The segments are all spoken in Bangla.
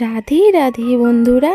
রাধে রাধে বন্ধুরা।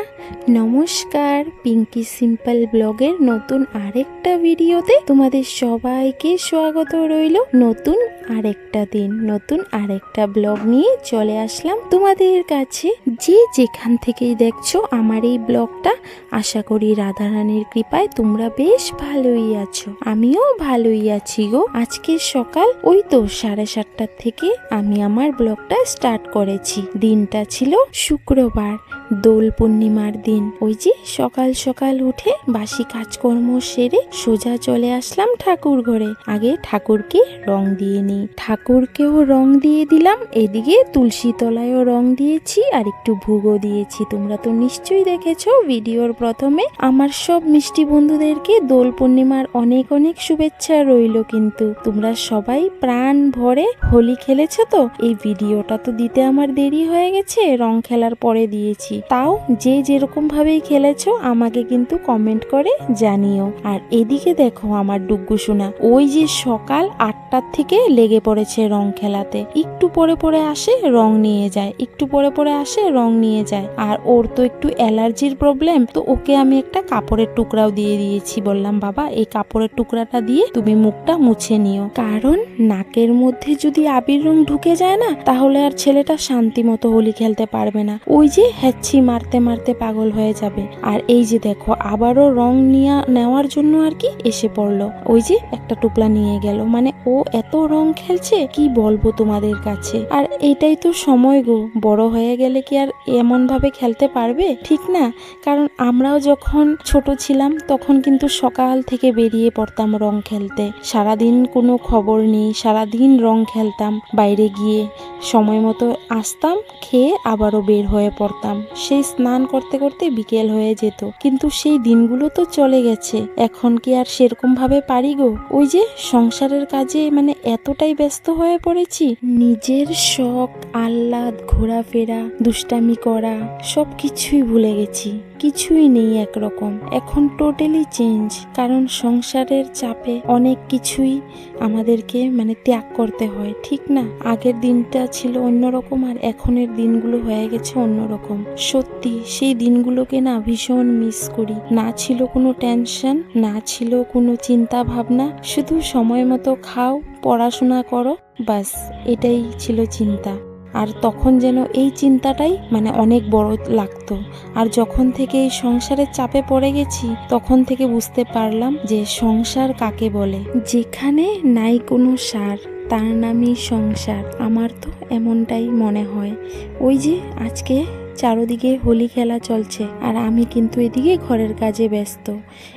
নমস্কার পিঙ্কি সিম্পল ব্লগের নতুন আরেকটা ভিডিওতে তোমাদের সবাইকে স্বাগত রইল। নতুন আরেকটা দিন, নতুন আরেকটা ব্লগ নিয়ে চলে আসলাম তোমাদের কাছে। যে যেখান থেকেই দেখছ আমার এই ব্লগটা আশা করি রাধারানীর কৃপায় তোমরা বেশ ভালোই আছো। আমিও ভালোই আছি গো। আজকে সকাল, ওই তো সাড়ে সাতটার থেকে আমি আমার ব্লগটা স্টার্ট করেছি। দিনটা ছিল শুক্রবার, দোল পূর্ণিমার দিন। ওই যে সকাল সকাল উঠে বাসি কাজকর্ম সেরে সোজা চলে আসলাম ঠাকুর ঘরে। আগে ঠাকুরকে রং দিয়ে নিই। ঠাকুরকেও রং দিয়ে দিলাম, এদিকে তুলসী তলায়ও রং দিয়েছি, আর একটু ভুগো দিয়েছি। তোমরা তো নিশ্চয়ই দেখেছ, ভিডিওর প্রথমে আমার সব মিষ্টি বন্ধুদেরকে দোল পূর্ণিমার অনেক অনেক শুভেচ্ছা রইল কিন্তু। তোমরা সবাই প্রাণ ভরে হোলি খেলেছো তো? এই ভিডিওটা তো দিতে আমার দেরি হয়ে গেছে, রং খেলার পরে দিয়েছি। তাও যে যেরকম ভাবেই খেলেছো, আমাকে কিন্তু কমেন্ট করে জানিও। আর এদিকে দেখো আমার ডুগ্গু সোনা, ওই যে সকাল আটটার থেকে লেগে পড়েছে রং খেলাতে। একটু পরে পরে আসে, রং নিয়ে যায়। একটু পরে পরে আসে, রং নিয়ে যায়। আর ওর তো একটু অ্যালার্জির প্রবলেম তো ওকে আমি একটা কাপড়ের টুকরাও দিয়ে দিয়েছি। বললাম, বাবা, এই কাপড়ের টুকরাটা দিয়ে তুমি মুখটা মুছে নিও। কারণ নাকের মধ্যে যদি আবির রং ঢুকে যায় না, তাহলে আর ছেলেটা শান্তি মতো হোলি খেলতে পারবে না। ওই যে হ্যাচ্ছি মারতে মারতে পাগল হয়ে যাবে। আর এই যে দেখো, আবারও রং নিয়ে নেওয়ার জন্য আর কি এসে পড়ল। ওই যে একটা টুকলা নিয়ে গেল। মানে ও এত রং খেলছে, কি বলব তোমাদের কাছে? আর এটাই তো সময় গো। বড় হয়ে গেলে কি আর এমন ভাবে খেলতে পারবে? ঠিক না? কারণ আমরাও যখন ছোট ছিলাম, তখন কিন্তু সকাল থেকে বেরিয়ে পড়তাম রং খেলতে। সারাদিন কোনো খবর নেই, সারাদিন রং খেলতাম, বাইরে গিয়ে সময় মতো আসতাম, খেয়ে আবারও বের হয়ে পড়তাম। সেই স্নান করতে করতে বিকেল হয়ে যেত। কিন্তু সেই দিনগুলো তো চলে গেছে। এখন কি আর সেরকম ভাবে পারি গো? ওই যে সংসারের কাজে মানে এতটাই ব্যস্ত হয়ে পড়েছি। নিজের শখ, আহ্লাদ, ঘোরাফেরা, দুষ্টামি করা সব কিছুই ভুলে গেছি। কিছুই নেই একরকম। এখন টোটালি চেঞ্জ কারণ সংসারের চাপে অনেক কিছুই আমাদেরকে মানে ত্যাগ করতে হয়, ঠিক না? আগের দিনটা ছিল অন্যরকম আর এখনের দিনগুলো হয়ে গেছে অন্যরকম। সত্যি, সেই দিনগুলোকে না ভীষণ মিস করি। না ছিল কোনো টেনশন না ছিল কোনো চিন্তা ভাবনা শুধু সময় মতো খাও, পড়াশোনা করো বাস এটাই ছিল চিন্তা। আর তখন যেন এই চিন্তাটাই মানে অনেক বড় লাগতো। আর যখন থেকে এই সংসারের চাপে পড়ে গেছি, তখন থেকে বুঝতে পারলাম যে সংসার কাকে বলে। যেখানে নাই কোনো সার, তার নামই সংসার। আমার তো এমনটাই মনে হয়। ওই যে আজকে চারোদিকে হোলি খেলা চলছে আর আমি কিন্তু এদিকে ঘরের কাজে ব্যস্ত।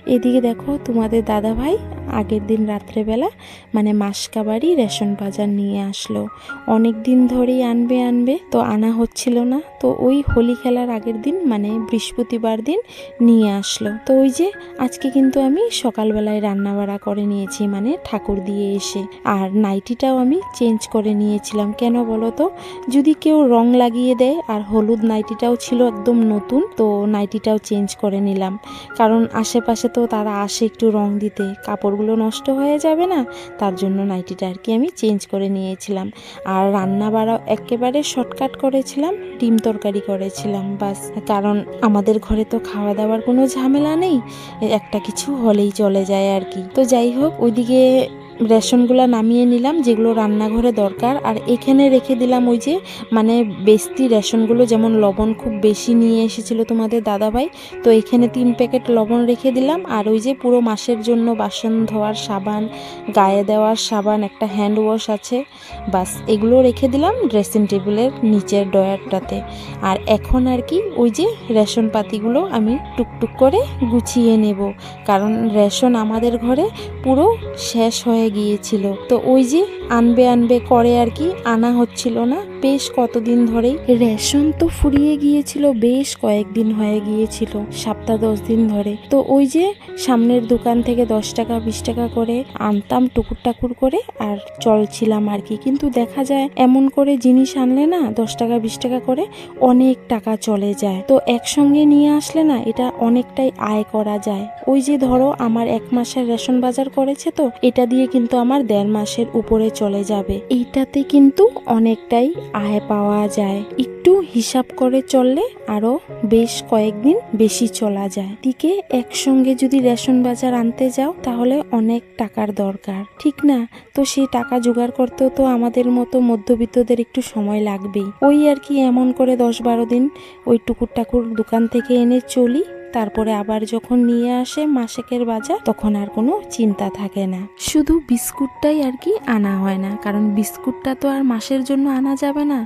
এদিকে দেখো তোমাদের দাদা ভাই আগের দিন রাত্রেবেলা মানে মাসকাবাড়ি রেশন বাজার নিয়ে আসলো। অনেক দিন ধরেই আনবে আনবে তো আনা হচ্ছিল না। তো ওই হোলি খেলার আগের দিন মানে বৃহস্পতিবার দিন নিয়ে আসলো। তো ওই যে আজকে কিন্তু আমি সকালবেলায় রান্না বাড়া করে নিয়েছি মানে ঠাকুর দিয়ে এসে। আর নাইটিটাও আমি চেঞ্জ করে নিয়েছিলাম। কেন বলো তো? যদি কেউ রং লাগিয়ে দেয় আর হলুদ নাইটিটাও ছিল একদম নতুন, তো নাইটিটাও চেঞ্জ করে নিলাম। কারণ আশেপাশে তো তারা আসে একটু রং দিতে, কাপড়গুলো নষ্ট হয়ে যাবে না? তার জন্য নাইটিটা আর কি আমি চেঞ্জ করে নিয়েছিলাম। আর রান্না বাড়া একেবারে শর্টকাট করেছিলাম, ডিম তরকারি করেছিলাম, বাস। কারণ আমাদের ঘরে তো খাওয়া দাওয়ার কোনো ঝামেলা নেই একটা কিছু হলেই চলে যায় আর কি। তো যাই হোক, ওইদিকে রেশনগুলো নামিয়ে নিলাম, যেগুলো রান্নাঘরে দরকার। আর এখানে রেখে দিলাম ওই যে মানে বেস্তি রেশনগুলো, যেমন লবণ খুব বেশি নিয়ে এসেছিল তোমাদের দাদাভাই। তো এখানে তিন প্যাকেট লবণ রেখে দিলাম। আর ওই যে পুরো মাসের জন্য বাসন ধোয়ার সাবান, গায়ে দেওয়ার সাবান, একটা হ্যান্ড ওয়াশ আছে। বাস, এগুলো রেখে দিলাম ড্রেসিং টেবিলের নিচের ডয়ারটাতে আর এখন আর কি, ওই যে রেশন পাতিগুলো আমি টুকটুক করে গুছিয়ে নেব। কারণ রেশন আমাদের ঘরে পুরো শেষ হয়ে গিয়েছিল। তো ওই যে আনবে আনবে করে আর কি আনা হচ্ছিল না। বেশ কতদিন ধরেই। রেশন তো ফুরিয়ে গিয়েছিল, বেশ কয়েকদিন হয়ে গিয়েছিল, সপ্তাহ দশ দিন ধরে। তো ওই যে সামনের দোকান থেকে দশ টাকা, বিশ টাকা করে আনতাম টুকুর টাকুর করে আর চলছিলাম আর কি। কিন্তু দেখা যায় এমন করে জিনিস আনলে না, দশ টাকা, বিশ টাকা করে অনেক টাকা চলে যায়। তো একসঙ্গে নিয়ে আসলে না, এটা অনেকটাই আয় করা যায়। ওই যে ধরো, আমার এক মাসের রেশন বাজার করেছে তো, এটা দিয়ে কিন্তু আমার দেড় মাসের উপরে চলে যাবে। এইটাতে কিন্তু অনেকটাই আয় পাওয়া যায়। একটু হিসাব করে চললে আরও বেশ কয়েকদিন বেশি চলা যায়। দিকে একসঙ্গে যদি রেশন বাজার আনতে যাও, তাহলে অনেক টাকার দরকার। ঠিক না? তো সেই টাকা জোগাড় করতেও তো আমাদের মতো মধ্যবিত্তদের একটু সময় লাগবেই। ওই আর কি এমন করে দশ বারো দিন ওই টুকুর টাকুর দোকান থেকে এনে চলি তারপরে আবার যখন নিয়ে আসে মাসেকের বাজার, তখন আর কোনো চিন্তা থাকে না। শুধু বিস্কুটটাই আর কি আনা হয় না, কারণ বিস্কুটটা তো আর মাসের জন্য আনা যাবে না।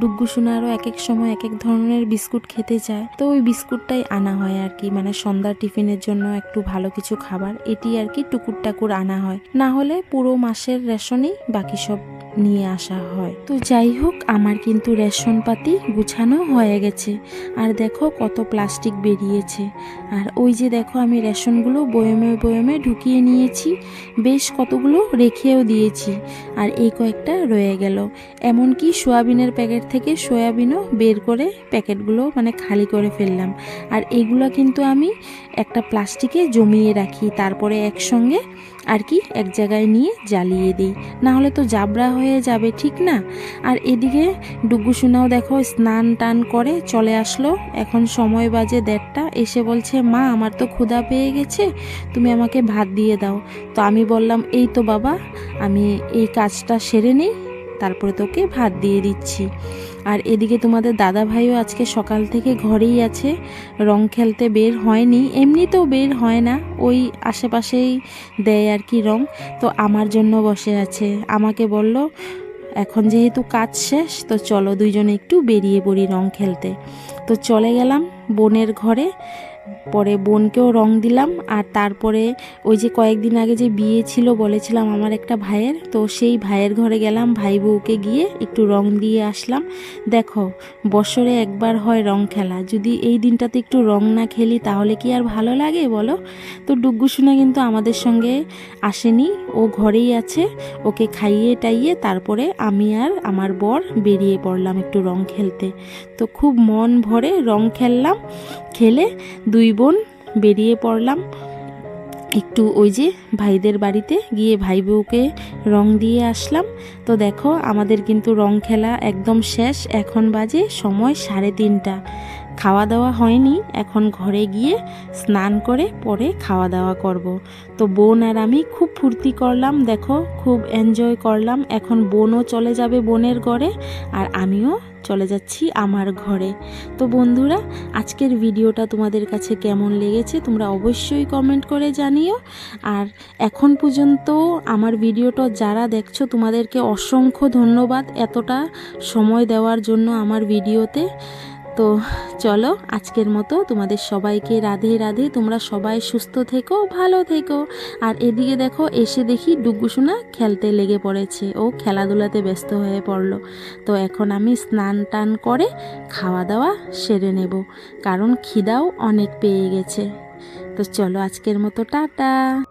ডুগ্গু সোনারও এক এক সময় এক এক ধরনের বিস্কুট খেতে চায়। তো ওই বিস্কুটটাই আনা হয় আর কি মানে সন্ধ্যার টিফিনের জন্য একটু ভালো কিছু খাবার, এটি আর কি টুকুর টাকুর আনা হয়। না হলে পুরো মাসের রেশনেই বাকি সব নিয়ে আসা হয়। তো যাই হোক আমার কিন্তু রেশন পাতি গুছানো হয়ে গেছে। আর দেখো কত প্লাস্টিক বেরিয়েছে। আর ওই যে দেখো আমি রেশনগুলো বয়মে বয়মে ঢুকিয়ে নিয়েছি। বেশ কতগুলো রেখেও দিয়েছি। আর এই কয়েকটা রয়ে গেল। এমনকি সোয়াবিনের প্যাকেট থেকে সোয়াবিনও বের করে প্যাকেটগুলো মানে খালি করে ফেললাম। আর এগুলো কিন্তু আমি একটা প্লাস্টিকে জমিয়ে রাখি। তারপরে একসঙ্গে আর কি এক জায়গায় নিয়ে জ্বালিয়ে দিই। না হলে তো জাবরা যাবে, ঠিক না? আর এদিকে ডুগু সোনাও দেখো স্নান টান করে চলে আসলো। এখন সময় বাজে দেড়টা। এসে বলছে, মা, আমার তো ক্ষুধা পেয়ে গেছে, তুমি আমাকে ভাত দিয়ে দাও। তো আমি বললাম, এই তো বাবা, আমি এই কাজটা সেরে নিই তারপরে তোকে ভাত দিয়ে দিচ্ছি। আর এদিকে তোমাদের দাদা ভাইও আজকে সকাল থেকে ঘরেই আছে। রং খেলতে বের হয়নি, এমনিতেও বের হয় না। ওই আশেপাশেই দেয় আর কি রং, তো আমার জন্য বসে আছে। আমাকে বলল, এখন যেহেতু কাজ শেষ, তো চলো দুইজনে একটু বেরিয়ে পড়ি রং খেলতে। তো চলে গেলাম বোনের ঘরে। পরে বোনকেও রং দিলাম, আর তারপরে ওই যে কয়েকদিন আগে যে বিয়ে ছিল বলেছিলাম আমার একটা ভাইয়ের, তো সেই ভাইয়ের ঘরে গেলাম, ভাই বউকে গিয়ে একটু রং দিয়ে আসলাম। দেখো, বছরে একবার হয় রং খেলা, যদি এই দিনটাতে একটু রং না খেলি তাহলে কি আর ভালো লাগে বলো? তো ডুগ্গু সোনা কিন্তু আমাদের সঙ্গে আসেনি, ও ঘরেই আছে, ওকে খাইয়ে টাইয়ে তারপরে আমি আর আমার বর বেরিয়ে পড়লাম একটু রং খেলতে। তো খুব মন ভরে রং খেললাম, খেলে দুই বোন বেরিয়ে পড়লাম। একটু ওই যে ভাইদের বাড়িতে গিয়ে ভাই বউকে রং দিয়ে আসলাম। তো দেখো, আমাদের কিন্তু রং খেলা একদম শেষ। এখন বাজে সময় সাড়ে তিনটা। খাওয়া দাওয়া হয়নি। এখন ঘরে গিয়ে স্নান করে পরে খাওয়া দাওয়া করব। তো বোন আর আমি খুব ফুর্তি করলাম, দেখো, খুব এনজয় করলাম। এখন বোনও চলে যাবে বোনের ঘরে আর আমিও চলে যাচ্ছি আমার ঘরে। তো বন্ধুরা, আজকের ভিডিওটা তোমাদের কাছে কেমন লেগেছে তোমরা অবশ্যই কমেন্ট করে জানিও। আর এখন পর্যন্ত আমার ভিডিওটা যারা দেখছ, তোমাদেরকে অসংখ্য ধন্যবাদ এতটা সময় দেওয়ার জন্য আমার ভিডিওতে। তো চলো, আজকের মতো তোমাদের সবাইকে রাধে রাধে, তোমরা সবাই সুস্থ থেকো, ভালো থেকো। আর এদিকে দেখো, এসে দেখি ডুগুসোনা খেলতে লেগে পড়েছে। ও খেলাধুলাতে ব্যস্ত হয়ে পড়ল। তো এখন আমি স্নান টান করে খাওয়া দাওয়া সেরে নেব, কারণ খিদাও অনেক পেয়ে গেছে। তো চলো, আজকের মতো টাটা।